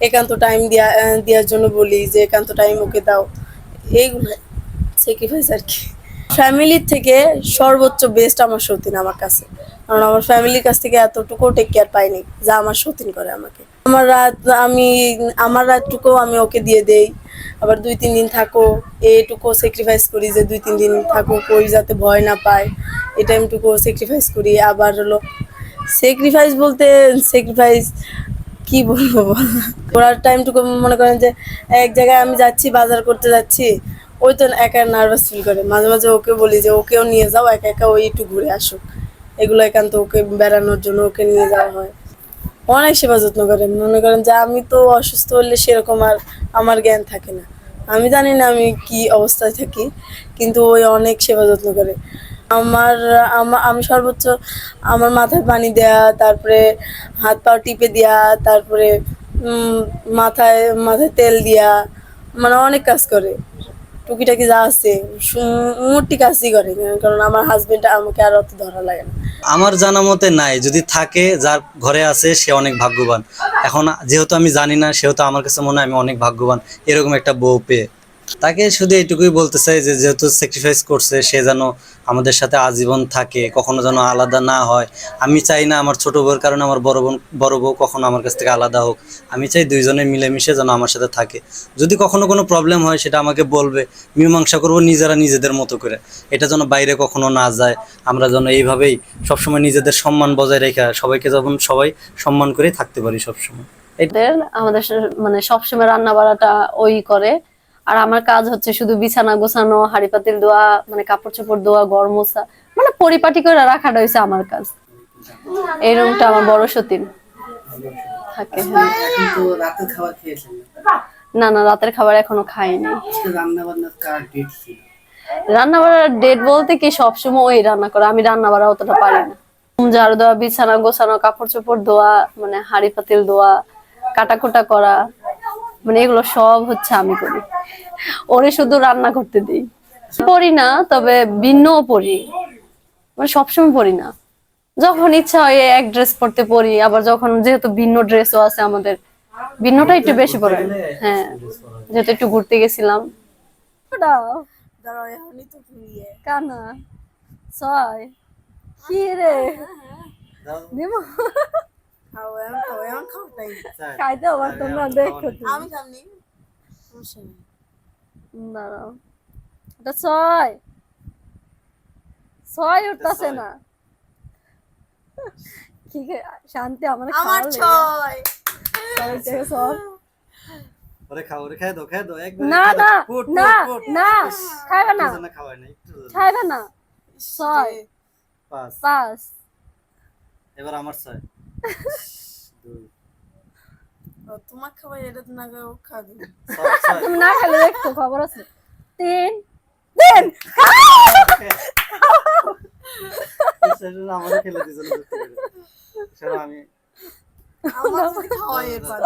একান্ত টাইম দেওয়া দেওয়ার জন্য বলি যে একান্ত টাইম ওকে দাও। এইগুলো স্যাক্রিফাইস আর কি। ফ্যামিলির থেকে সর্বোচ্চ বেস্ট আমার সতীন আমার কাছে। কারণ আমার ফ্যামিলির কাছ থেকে এতটুকু টেক কেয়ার পাইনি যা আমার সতীন করে আমাকে। আমার রাত, আমি, আমার রাতটুকু আমি ওকে দিয়ে দেই। আবার দুই, তিন দিন থাকো এটুকু স্যাক্রিফাইস করি যে দুই, তিন দিন থাকো, কই যাতে ভয় না পায়। এই টাইমটুকু স্যাক্রিফাইস করি। আবার হলো স্যাক্রিফাইস বলতে স্যাক্রিফাইস কি বলব ওরার টাইমটুকু মনে করেন যে এক জায়গায় আমি যাচ্ছি, বাজার করতে যাচ্ছি, ওই তো একা নার্ভাস ফিল করে। মাঝে মাঝে ওকে বলি যে, ওকেও নিয়ে যাও, একা একা ওই একটু ঘুরে আসুক। এগুলো একান্ত ওকে বেড়ানোর জন্য ওকে নিয়ে যাওয়া হয়। অনেক সেবা যত্ন করেন। মনে করেন যে, আমি তো অসুস্থ হলে সেরকম আর আমার জ্ঞান থাকে না। আমি জানি না আমি কি অবস্থায় থাকি, কিন্তু ওই অনেক সেবা যত্ন করে। আমার, আমি সর্বোচ্চ আমার মাথায় পানি দেয়া, তারপরে হাত পা টিপে দেয়া, তারপরে মাথায় মাথায় তেল দেয়া মানে অনেক কাজ করে। টুকিটাকি যা আছে, সু- মোটি কাজই করে, কারণ আমার হাজবেন্ড আমাকে আর অত ধরা লাগে না। আমার জানা মতে নাই, যদি থাকে, যার ঘরে আছে, সে অনেক ভাগ্যবান। এখন যেহেতু আমি জানি না, সেহেতু আমার কাছে মনে হয় আমি অনেক ভাগ্যবান, এরকম একটা বউ পেয়ে। তাকে শুধু এইটুকুই বলতে চাই যে যেহেতু স্যাক্রিফাইস করছে, সে যেন আমাদের সাথে আজীবন থাকে, কখনো যেন আলাদা না হয়। আমি চাই না আমার ছোট বউর কারণে আমার বড় বোন, বড় বউ কখনো আমার কাছ থেকে আলাদা হোক। আমি চাই দুইজনে মিলেমিশে যেন আমার সাথে থাকে। যদি কখনো কোনো প্রবলেম হয়, সেটা আমাকে বলবে। মীমাংসা করব নিজেরা নিজেদের মতো করে। এটা যেন বাইরে কখনো না যায়। আমরা যেন এইভাবেই সবসময় নিজেদের সম্মান বজায় রেখে সবাইকে যখন সবাই সম্মান করে থাকতে পারি সবসময়। আমাদের আমাদের মানে সবসময় রান্না বাড়াটা ওই করে। আর আমার কাজ হচ্ছে শুধু বিছানা গোছানো হাড়ি পাতিল ধোয়া মানে কাপড় চোপড় ধোয়া ঘর মোছা মানে পরিপাটি করে রাখাটা হয়েছে আমার কাজ। এই রুমটা আমার বড় সতীন। থাকে খেয়েছেন? না না রাতের খাবার এখনও খাইনি। রান্না বাড়ার ডেট বলতে কি সবসময় ওই রান্না করে আমি রান্না বাড়া অতটা পারি না। ঝাড়ু দেওয়া বিছানা গোছানো কাপড় চোপড় ধোয়া মানে হাড়ি পাতিল ধোয়া কাটাকুটা করা মানে এগুলো সব হচ্ছে আমি করি। ওরে শুধু রান্না করতে দিই। পড়ি না তবে ভিন্নও পড়ি। মানে সবসময় পড়ি না। যখন ইচ্ছা হয় এক ড্রেস পরতে পরি আবার যখন যেহেতু ভিন্ন ড্রেসও আছে আমাদের ভিন্নটা একটু বেশি পরে হ্যাঁ যেহেতু একটু ঘুরতে গেছিলাম। কানা। ছয়। কি রে? খাইতে আবার তোমরা দেখো আমি সামনে সমস্যা নেই দাঁড়াও এটা ছয় ছয় উঠতেছে না কি কে- শান্তি আমার আমার ছয় ওরে খাও ওরে খাই দাও খাই দাও একবার না না না না খাইবে না না খাওয়াই না একটু না ছয় পাঁচ পাঁচ এবার আমার ছয় তোমার খাবার এটা না করে ও খাবে তুমি না খেলে দেখতো খবর আছে তিন তিন সেটা আমাদের খেলে দিয়েছিল আমি আমার খাওয়াই পারে